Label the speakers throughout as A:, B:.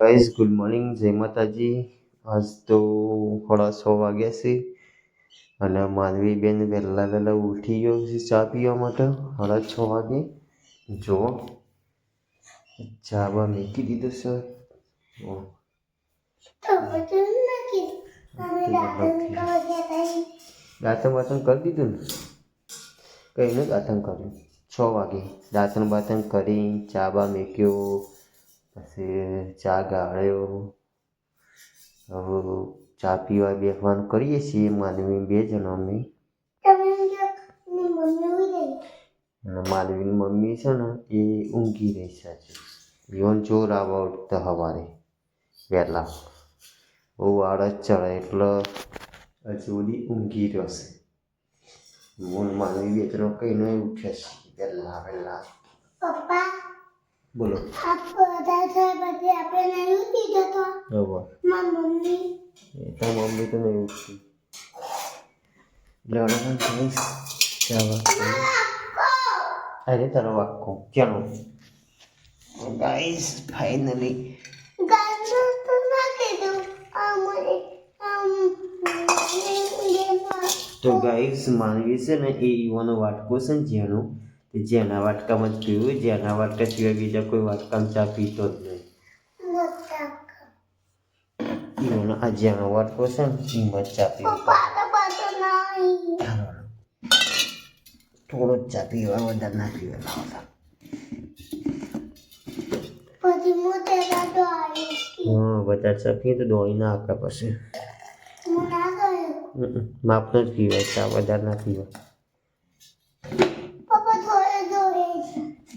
A: Guys good morning જય માતાજી. આજ તો થોડા છ વાગ્યા છે અને માનવી બેન વહેલા વહેલા ઉઠી ગયો છે ચા પીવા માટે. સાડા છ વાગે. જો ચા બા મૂકી દીધો જો. દાંતણ બાતણ કરી દીધું ને? કઈને દાંતણ કર્યું. છ વાગે. દાંતણ બાતણ કરી ચા બા મૂક્યો. પછી ચા ગાળ્યો. હવે ચા પીવા બેસવાનું કરીએ છીએ માનવી બે જણ અમે. અને માનવીની મમ્મી છે ને એ ઊંઘી રહી છે યોન ચોર આવવા ઉઠતા સવારે વહેલા બહુ આળસ ચડે એટલે હજુ બધી ઊંઘી રહેશે છે. હું ને માનવી બે જણ કહીને ઉઠે છે. વહેલા વહેલા
B: પપ્પા
A: બોલો.
B: મમ્મી.
A: તો મમ્મી તો નહીં ઉઠતી. એટલે પણ જઈશ જવા અરે તારો વાક્કો. ચાલો ગાઈસ ફાઇનલી
B: તો
A: ગાઈસ માનવી છે ને એ ઈવાનો વાટકો છે ને જેનો જેના વાટકામાં જ પીવું જેના વાટકા સિવાય બીજા કોઈ વાટકામાં ચા પીતો જ નહીં.
B: મોટા
A: આ જેનો વાટકો છે ને એમાં ચા પીવું થોડો જ ચા પીવા વધારે ના પીવા
B: હું
A: વધારે ચા પીએ તો દોડી ના પછી હમ, માપનો જ પીવાય ચા વધારે ના પીવાય.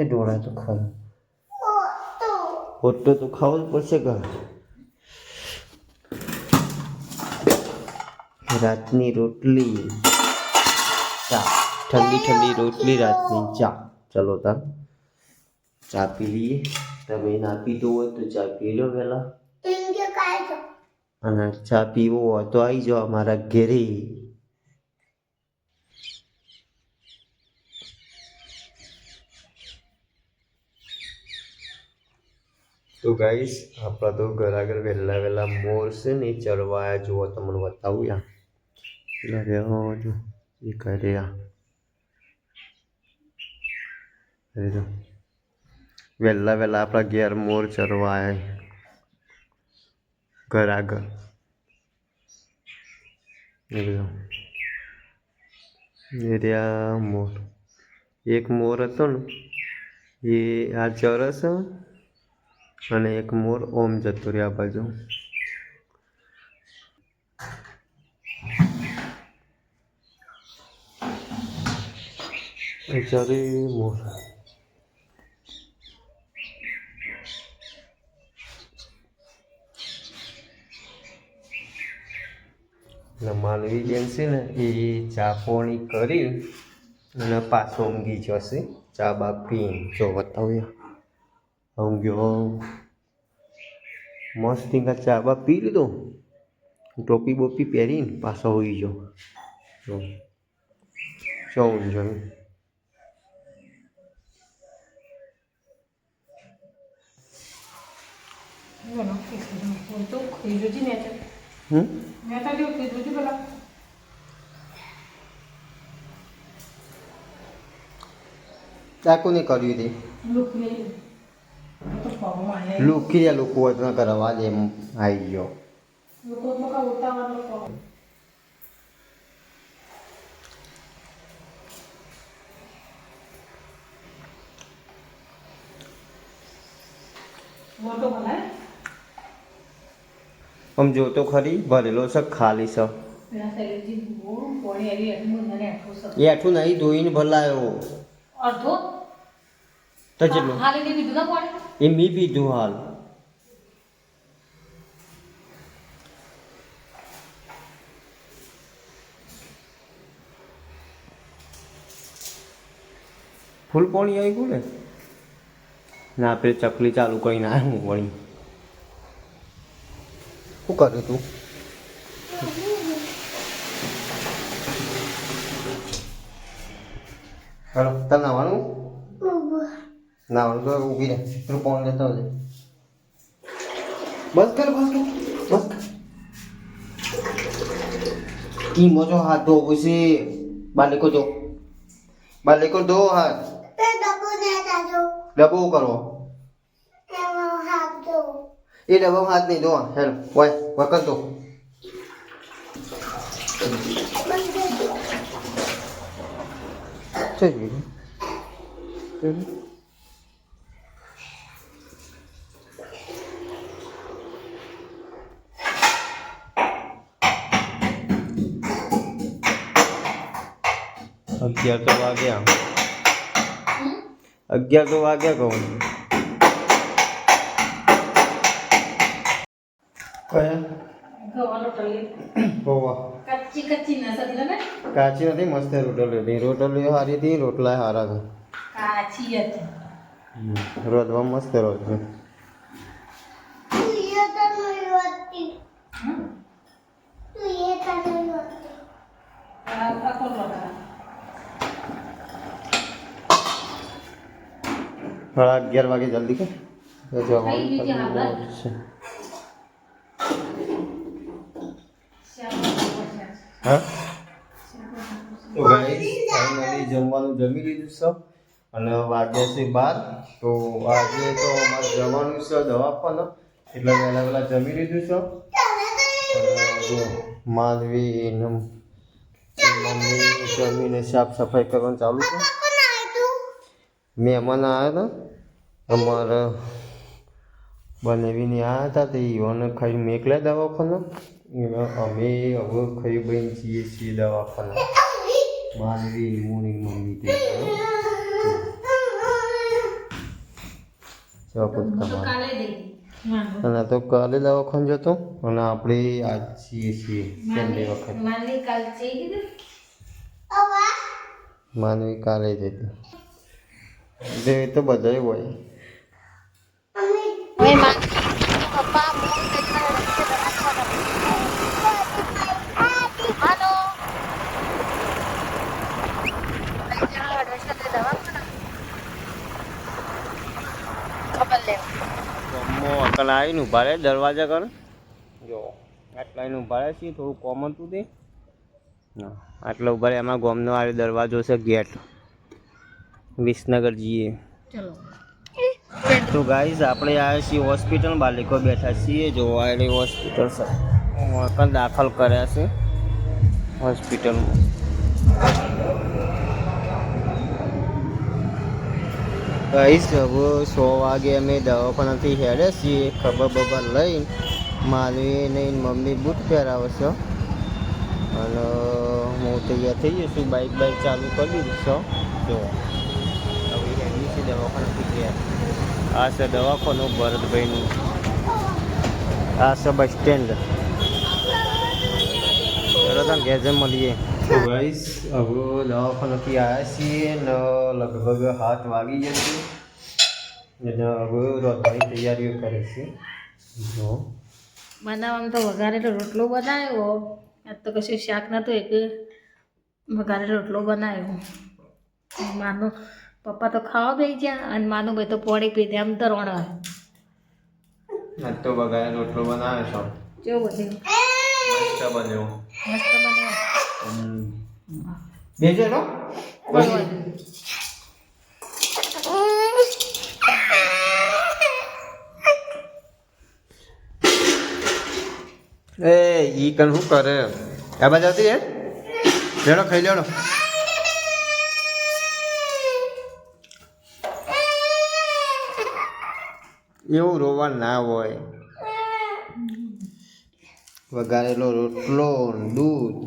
A: એ ઢોળા તો ખરા
B: ઓ તો
A: ખાવું જ પડશે કે? રાતની રોટલી. ચા. ઠંડી ઠંડી રોટલી રાતની. ચા. ચલો તાર ચા પી લઈએ. તમે ના પીતો હોય તો ચા પી લો પહેલાં.
B: ટીમ કે કાય તો
A: અને ચા પીવો હોય તો આવી જાઓ અમારા ઘેરે. તો ગાઈસ આપણા તો ઘર આગળ વહેલા વહેલા મોર છે ને ચડવા જુઓ તમને બતાવું યા એટલે રહેવા જો, એ કર્યા વહેલા વહેલા આપણા ઘેર મોર ચરવા ઘર આગળ. રહ્યા મોર. એક મોર હતો ને, એ આ ચરસ અને એક મોર ઓમ જતો રહ્યો આ બાજુ. એ મોર. માનવી બેન છે ને, એ ચા પોણી કરી અને પાછો ઊંઘી જશે. ચા બા પીને જો બતાવ્યા ઊંઘ્યો મસ્ત ઈંગા ચા બા પી લીધો ટોપી બોપી પહેરીને પાછો હોઈ જો જો ઊંઘ્યો
C: Bueno, que se nos juntó, y yo tiene que
A: હમ
C: me ha salido que yo digo la
A: ચા કોને કર્યું.
C: તો.
A: લુકી લોકો વતન કરવા દે એમ આવી ગયો. આમ જો તો ખરી ભરેલો છે ખાલી છે. એ આઠું નહીં ધોઈને ભલાયો.
C: અડધો?
A: તો જેટલું.
C: ખાલી દીધું ના પોણી.
A: એ મી પીધું હાલ ફૂલ પાણી આવી ગયું ને? ના આપણે ચકલી ચાલુ કરીને ના હું વળી. શું કરે તું? હેલો તને નાવાનું નાવાનું તો ઊભી રહે. પેલું પાણી લેતા આવજે. બસ કર બસ કર બસ ઈ મોજો હાથ ધો પછી બાલિકો ધો બાલિકો ધો હાથ.
B: તે ડબ્બો ને તાજો
A: ડબ્બો કરો? એ ડબ્બો હાથ નહીં ધો હેલો વાય વકર ધો ચલ બીજું અગિયાર તો વાગ્યા અગિયાર તો વાગ્યા કહું કયા
C: ગવાનો ટલી
A: હોવા
C: કચ્ચી કચ્ચી ના સતી ને
A: કાચી નથી મસ્ત રોટલી હતી રોટલી સારી હતી રોટલા સારા હતા
C: કાચી હતી
A: રોધવા મસ્ત રોજ છે
B: તું એ તો નહીં હોતી
C: હમ?
B: તું એ તો નહીં હોતી
C: આ આ કોણ લગા
A: સાડા અગિયાર વાગે જલ્દી કે. હા તો જમવાનું જમી લીધું સબ અને વાગ્યા છે બાર તો આજે તો અમારે જવાનું છે દવાખાને એટલે વહેલા વહેલા જમી લીધું છે. મમ્મી જમીને સાફ સફાઈ કરવાનું ચાલુ છે. મહેમાન આવ્યા હતા. અમારા બનેવીને આવ્યા હતા તે ઈવોને ખાઈ મેકલા દવાખાના. એમાં અમે હવે ખાઈ બહીને છીએ છીએ દવાખાના. માનવી મોની મમ્મી તે. અને તો કાલે દવાખાને જતો. અને આપણે આજ છીએ છીએ પહેલી વખત.
C: માનવી કાલે જઈ
A: માનવી કાલે જતી એ તો બધા હોય ગમો અકલ આવીને ઊભા રહે દરવાજા કર જો આટલા એને ઊભા રહે છે થોડું કોમન તું તે. હા આટલા ઊભા રહે એમાં ગોમનો આ દરવાજો છે ગેટ. વિસનગર જઈએ તો ગાઈઝ આપણે આવ્યા છીએ હોસ્પિટલ બાલિકો બેઠા છીએ. જોવા આવેલી હોસ્પિટલ છે. દાખલ કર્યા છે હોસ્પિટલમાં. ગાઈઝ હવે સો વાગે અમે દવાખાનાથી હેડે છીએ. ખબર બબર લઈને માનવી નહીં મમ્મી બૂટ પહેરાવે છે. અને હું તૈયાર થઈ જઈશું. બાઇક બાઇક ચાલુ કરી દઈશ છે. જો. હવે દવાખાનું છે ગયા. આ છે દવાખાનું ભરતભાઈનું. આ છે બસ સ્ટેન્ડ. ચલો તમે ઘેર મળીએ. તો ગાઈસ હવે દવાખાનાથી આવ્યા છીએ ને લગભગ હાથ વાગી જશે એટલે હવે રોધવાની તૈયારીઓ કરે છે. જો.
C: બનાવવામાં તો વઘારેલો રોટલો બનાવ્યો. આજ તો કશું શાક નહોતું એક વઘારેલો રોટલો બનાવ્યો. માનો. પપ્પા તો ખાવા બેસી ગયા અને માનું ભાઈ તો પોણી પીધે આમ તો રોણ
A: આજ તો બગાય રોટલો બનાવે છો.
C: કેવું બધું
A: મસ્ત બન્યો
C: મસ્ત બનાવ્યો
A: બેજે નો એ ઈ કન શું કરે? આ બાજુ આવતી હે? લેડો ખાઈ લેડો એવું રોવા ના હોય. વઘારેલો રોટલો દૂધ.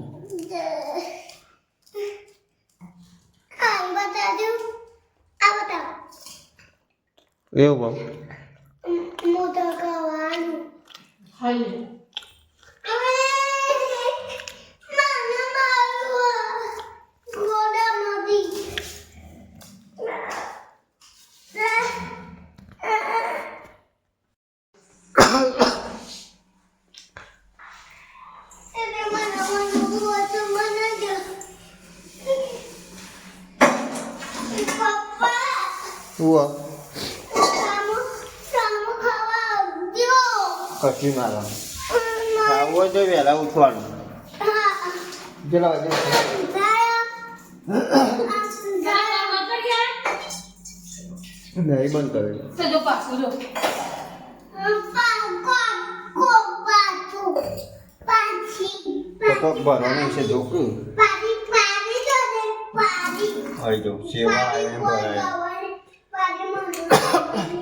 A: એવું બહુ
B: મોટો કરવાનું
C: હાલે.
B: મને મારું ગોડા મધી એને મને મને બોતો મને જો પપ્પા
A: ઉવા.
B: સામુ સામુ ખાવા દો
A: કશું મારો ખાવું હોય તો વહેલા ઉઠવાનું. ચલો વાગે? નહીં બંધ કરે
C: તો
A: ભરવાનું છે જોકું આવી જાઉં સેવા ભરાય.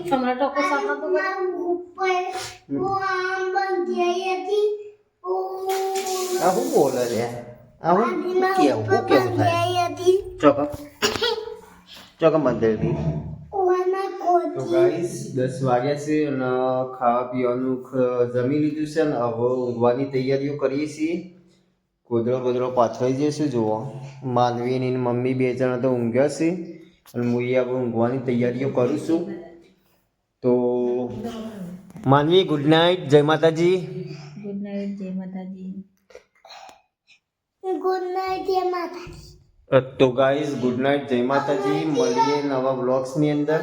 C: હમણાં ટોકો સાફ નતો
A: આ શું બોલે છે આ હું કેવું શું કેવું થાય ચોક ચોક મંદિરથી તો ગાઈસ દસ વાગ્યા છે અને ખાવા પીવાનું જમી લીધું છે ને હવે ઊંઘવાની તૈયારીઓ કરીએ છીએ ગોદડો ગોદડો પાછળ જઈશું જુઓ માનવી અને એની મમ્મી બે જણા તો ઊંઘ્યા છે અને હું એ આપણે ઊંઘવાની તૈયારીઓ કરું છું તો માનવી ગુડ નાઇટ જય માતાજી.
C: ગુડ નાઇટ જય માતાજી.
B: ગુડ નાઇટ જય માતાજી.
A: તો ગાઈઝ ગુડ નાઇટ જય માતાજી. મળીએ નવા બ્લોગ્સની અંદર.